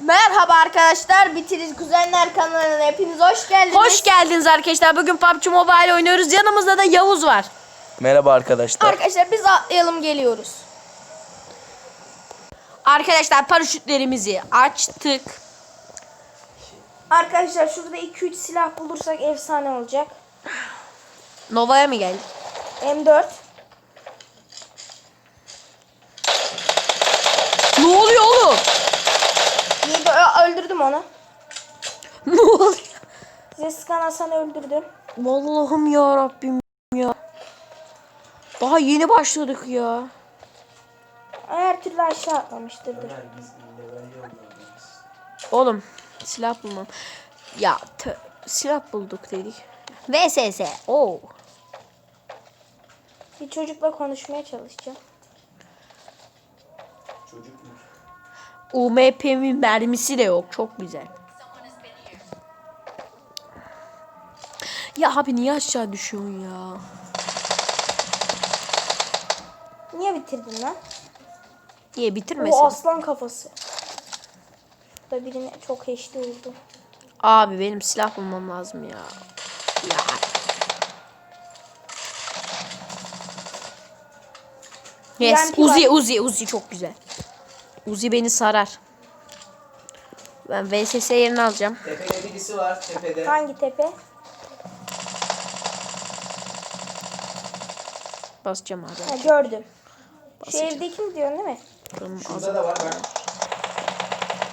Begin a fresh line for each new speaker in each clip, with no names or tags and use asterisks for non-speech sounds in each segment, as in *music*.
Merhaba arkadaşlar. Bitiriz Kuzenler kanalına hepiniz hoş geldiniz.
Hoş geldiniz arkadaşlar. Bugün PUBG Mobile oynuyoruz. Yanımızda da Yavuz var.
Merhaba arkadaşlar.
Arkadaşlar biz atlayalım geliyoruz.
Arkadaşlar paraşütlerimizi açtık.
Arkadaşlar şurada 2-3 silah bulursak efsane olacak.
Nova'ya mı geldik?
M4.
Ne oluyor oğlum?
Öldürdüm onu.
ne oluyor?
Size sıkan Hasan'ı öldürdüm.
Allah'ım ya Rabbim ya. Daha yeni başladık ya.
Her türlü aşağı atlamıştırdır.
Oğlum silah bulmam. Ya tö- silah bulduk dedik. VSS. Oo.
Bir çocukla konuşmaya çalışacağım.
UMP'nin mermisi de yok. Çok güzel. Ya abi niye aşağı düşüyorsun ya?
Niye bitirdin lan?
Niye bitirmesin?
O aslan kafası. Şurada birine çok eşli oldu.
Abi benim silah bulmam lazım ya. Ya. Yes. Uzi. Uzi, Uzi çok güzel. Uzi beni sarar. Ben VSS yerini alacağım.
Tepede birisi var tepede.
Hangi tepe?
Basacağım abi.
Ha, gördüm. Şu
Basacağım.
evdeki mi diyorsun değil mi?
Bakalım az-
Şurada da var bak.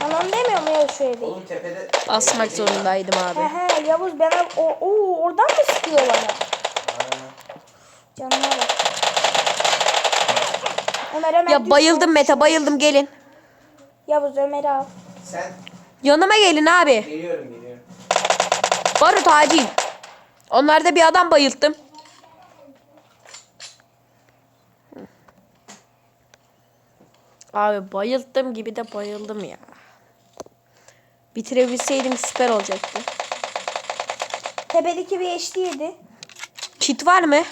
Ben onu demiyorum ya şu evdeki.
Oğlum tepede.
Basmak zorundaydım
He
abi.
he Yavuz ben o, o oradan mı sıkıyor bana? Canına bak. Ömer Ömer
Ya bayıldım Mete bayıldım gelin.
Yavuz Ömer'i al.
Sen
Yanıma gelin abi.
geliyorum geliyorum.
Barut acil. Onlarda bir adam bayılttım. Abi bayılttım gibi de bayıldım ya. Bitirebilseydim süper olacaktı.
Tepedeki bir eşli yedi.
Kit var mı?
Yok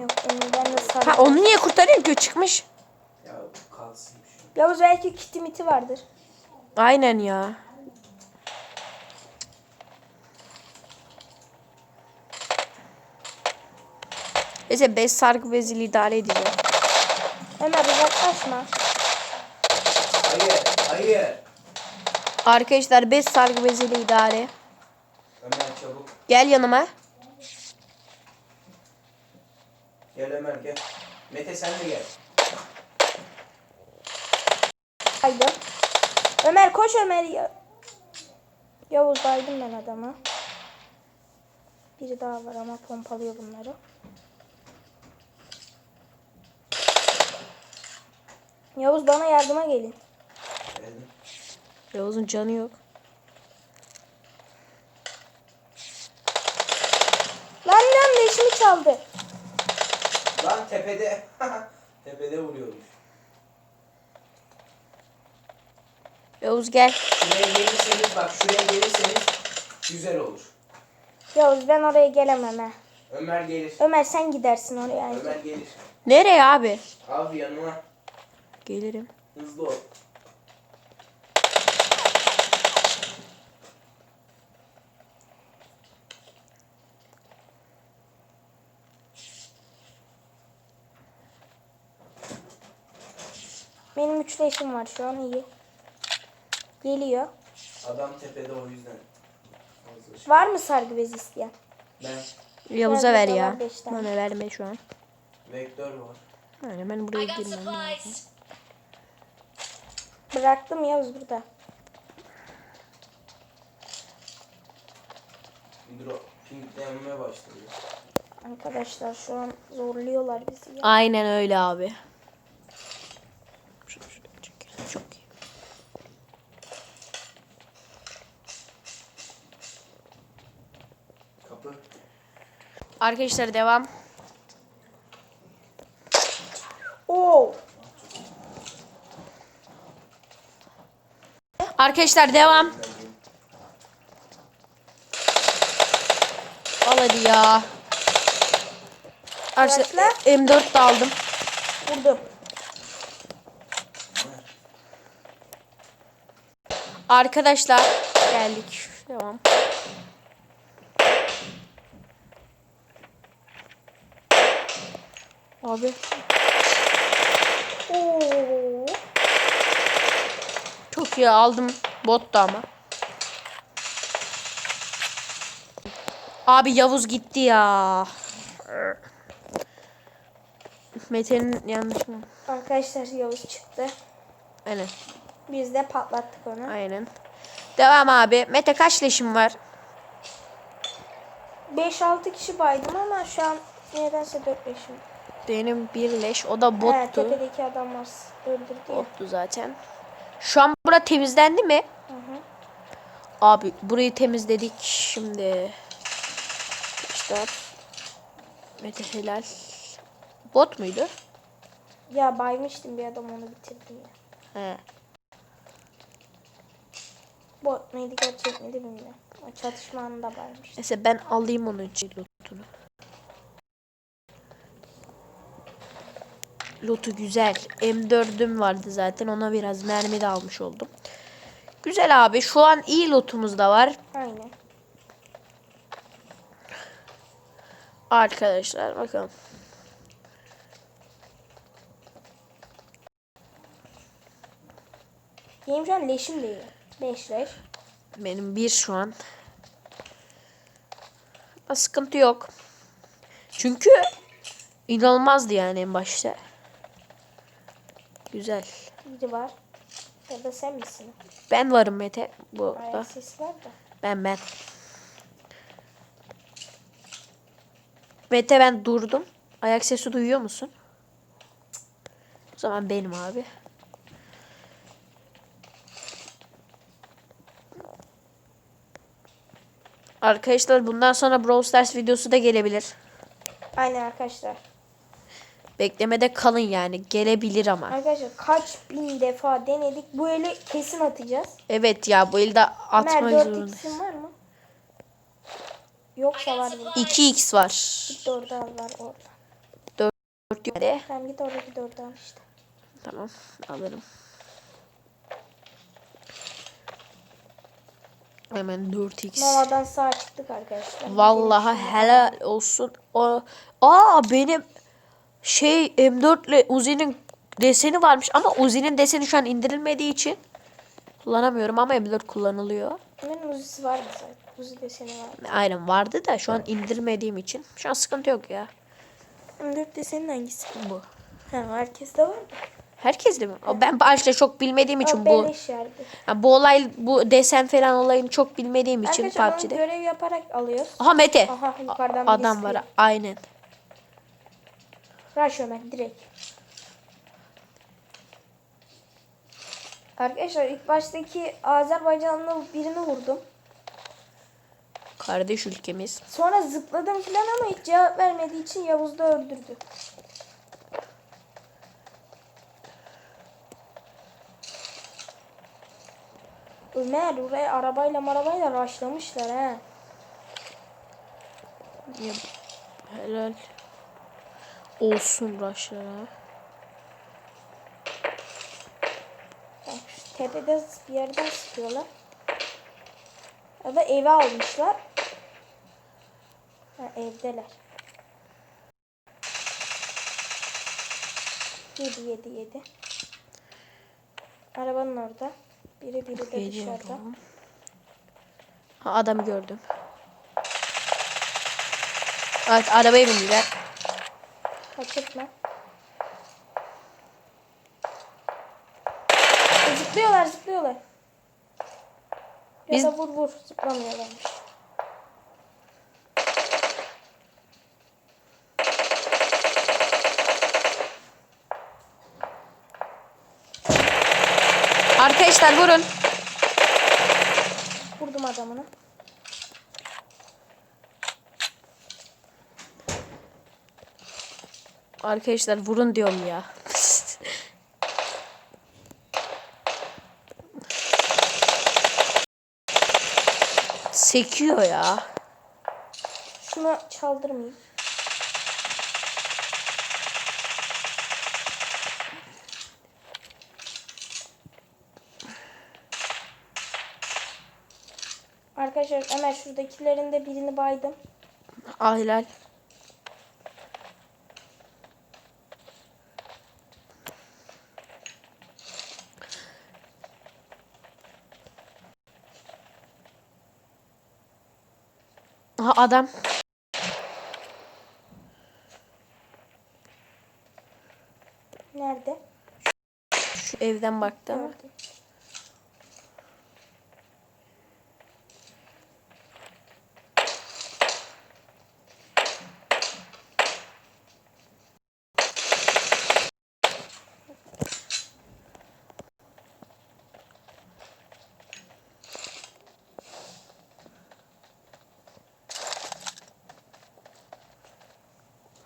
Yok onu ben de sarı.
Ha onu niye kurtarayım ki o çıkmış?
Yavuz belki kiti miti vardır.
Aynen ya. Neyse 5 sargı beziyle idare edeceğim.
Ömer uzaklaşma.
Hayır hayır.
Arkadaşlar 5 sargı beziyle idare.
Ömer çabuk.
Gel yanıma.
Gel Ömer gel. Mete sen de gel.
Haydi. Ömer koş Ömer. Ya. Yavuz baydım ben adama. Biri daha var ama pompalıyor bunları. Yavuz bana yardıma gelin.
Geldim.
Yavuz'un canı yok.
Lan lan leşimi çaldı.
Lan tepede. *laughs* tepede vuruyormuş.
Yavuz gel.
Şuraya gelirseniz bak şuraya gelirseniz güzel olur.
Yavuz ben oraya gelemem ha.
Ömer gelir.
Ömer sen gidersin oraya.
Ömer gelir.
Nereye abi?
Abi yanıma.
Gelirim.
Hızlı ol.
Benim üç leşim var şu an iyi. Geliyor.
Adam tepede o yüzden.
Var mı sargı bezi isteyen?
Ben
Yavuz'a ver ya. Bana verme şu an.
vektör var.
Yani ben buraya girmem lazım.
Bıraktım Yavuz burada.
Bir drop pinklenmeye başladı.
Arkadaşlar şu an zorluyorlar bizi. ya.
Aynen öyle abi. Şunu şuraya çekelim. Çok iyi.
Kapı.
Arkadaşlar devam.
Oo.
Arkadaşlar devam. Al hadi ya. Arkadaşlar
Başla.
M4 de aldım.
Vurdum.
Arkadaşlar geldik. Devam. Abi
Oo.
çok iyi aldım. Bot da ama. Abi Yavuz gitti ya. Mete'nin yanlış mı?
Arkadaşlar Yavuz çıktı.
Aynen.
Biz de patlattık onu.
Aynen. Devam abi. Mete kaç leşim var?
5-6 kişi baydım ama şu an nedense 4 yaşım.
Benim bir leş. O da
He,
bottu.
tepedeki adam var. Öldürdü ya.
Bottu zaten. Şu an bura temizlendi mi?
Hı hı.
Abi burayı temizledik. Şimdi işte Mete helal. Bot muydu?
Ya baymıştım bir adam onu bitirdim ya.
He.
Bot muydu gerçek miydi bilmiyorum. O çatışma anında baymıştım.
Neyse ben alayım onun için lotunu. Lotu güzel. M4'üm vardı zaten. Ona biraz mermi de almış oldum. Güzel abi. Şu an iyi lotumuz da var.
Aynen.
Arkadaşlar bakalım.
Benim şu an leşim değil. 5 leş.
Benim bir şu an. Ama sıkıntı yok. Çünkü inanılmazdı yani en başta. Güzel.
Biri var. Ya da sen misin?
Ben varım Mete bu.
Ayak sesi var da.
Ben ben. Mete ben durdum. Ayak sesi duyuyor musun? O zaman benim abi. Arkadaşlar bundan sonra Brawl Stars videosu da gelebilir.
Aynen arkadaşlar.
Beklemede kalın yani. Gelebilir ama.
Arkadaşlar kaç bin defa denedik. Bu eli kesin atacağız.
Evet ya bu elde
Ömer
atmayı
4
zorunda.
x'in var mı? Yoksa var burada.
2x var.
Git orada var orada.
4 yok. Hadi.
Tamam git oradaki de orada al işte.
Tamam alırım. Hemen 4x.
Nova'dan sağ çıktık arkadaşlar.
Vallahi helal olsun. O Aa benim şey M4 ile Uzi'nin deseni varmış ama Uzi'nin deseni şu an indirilmediği için kullanamıyorum ama M4 kullanılıyor.
Benim uzisi vardı zaten. Uzi deseni var.
Aynen vardı da şu an indirmediğim için şu an sıkıntı yok ya.
M4 desenin hangisi?
Bu.
Ha, herkes de var mı?
Herkes de mi? O Ben başta çok bilmediğim için
O
bu. Ha, bu olay bu desen falan olayını çok bilmediğim için
Arkadaşlar
PUBG'de.
görev yaparak alıyoruz.
Aha Mete.
Aha, yukarıdan
Adam var aynen.
Rush Ömer direkt. Arkadaşlar ilk baştaki Azerbaycanlı birini vurdum.
Kardeş ülkemiz.
Sonra zıpladım falan ama hiç cevap vermediği için Yavuz da öldürdü. Ömer oraya arabayla marabayla raşlamışlar ha.
Ya, helal. Olsun
şu tepede bir yerden sıkıyorlar. Ya da eve almışlar. Ha, evdeler. Yedi yedi yedi. Arabanın orada. Biri biri de dışarıda.
Ha, adamı gördüm. Evet arabaya bindiler.
Kaçırtma. E, zıplıyorlar zıplıyorlar. Ya
Biz-
da vur vur zıplamıyorlarmış.
Arkadaşlar vurun.
Vurdum adamını.
Arkadaşlar vurun diyorum ya. Sekiyor ya.
Şunu çaldırmayayım. Arkadaşlar Ömer şuradakilerin de birini baydım.
Ah Aha adam.
Nerede?
Şu evden baktı ama.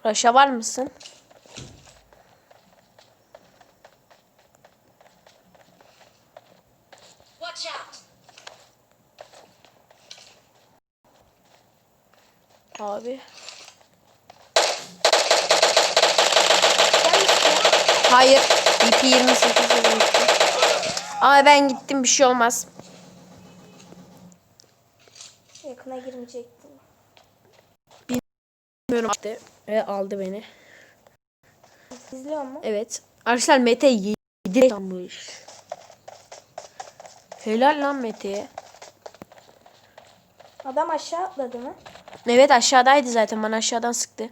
Raşa var mısın?
Watch out!
Abi. Hayır. BP 28 'e gitti. Ama ben gittim bir şey olmaz.
Yakına girmeyecektim.
Bilmiyorum işte. Ve aldı beni.
İzliyor mu?
Evet. Arkadaşlar Mete yedi sanmış. Helal lan Mete'ye.
Adam aşağı atladı mı?
Evet aşağıdaydı zaten. Bana aşağıdan sıktı.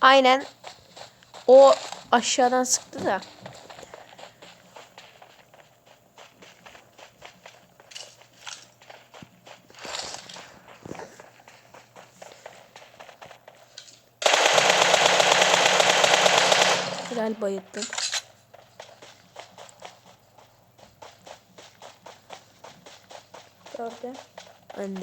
Aynen. O aşağıdan sıktı da. Helal bayılttın.
Gördüm.
Ben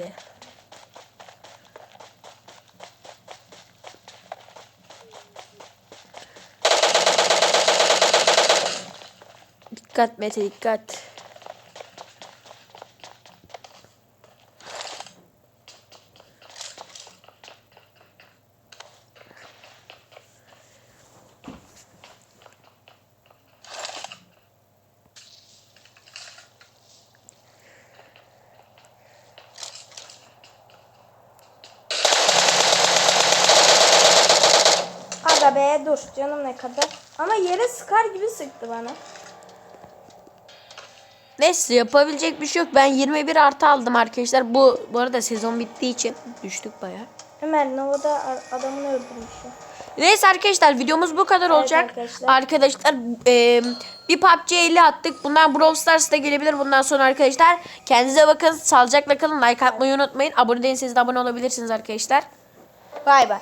Dikkat Mete dikkat.
Aga be dur canım ne kadar. Ama yere sıkar gibi sıktı bana.
Neyse yapabilecek bir şey yok. Ben 21 artı aldım arkadaşlar. Bu bu arada sezon bittiği için düştük bayağı.
Ömer Nova'da adamını öldürmüş.
Neyse arkadaşlar videomuz bu kadar olacak.
arkadaşlar.
Arkadaşlar e, bir PUBG 50 attık. Bundan Brawl Stars da gelebilir bundan sonra arkadaşlar. Kendinize bakın. Sağlıcakla kalın. Like atmayı unutmayın. Abone değilseniz de abone olabilirsiniz arkadaşlar.
Bay bay.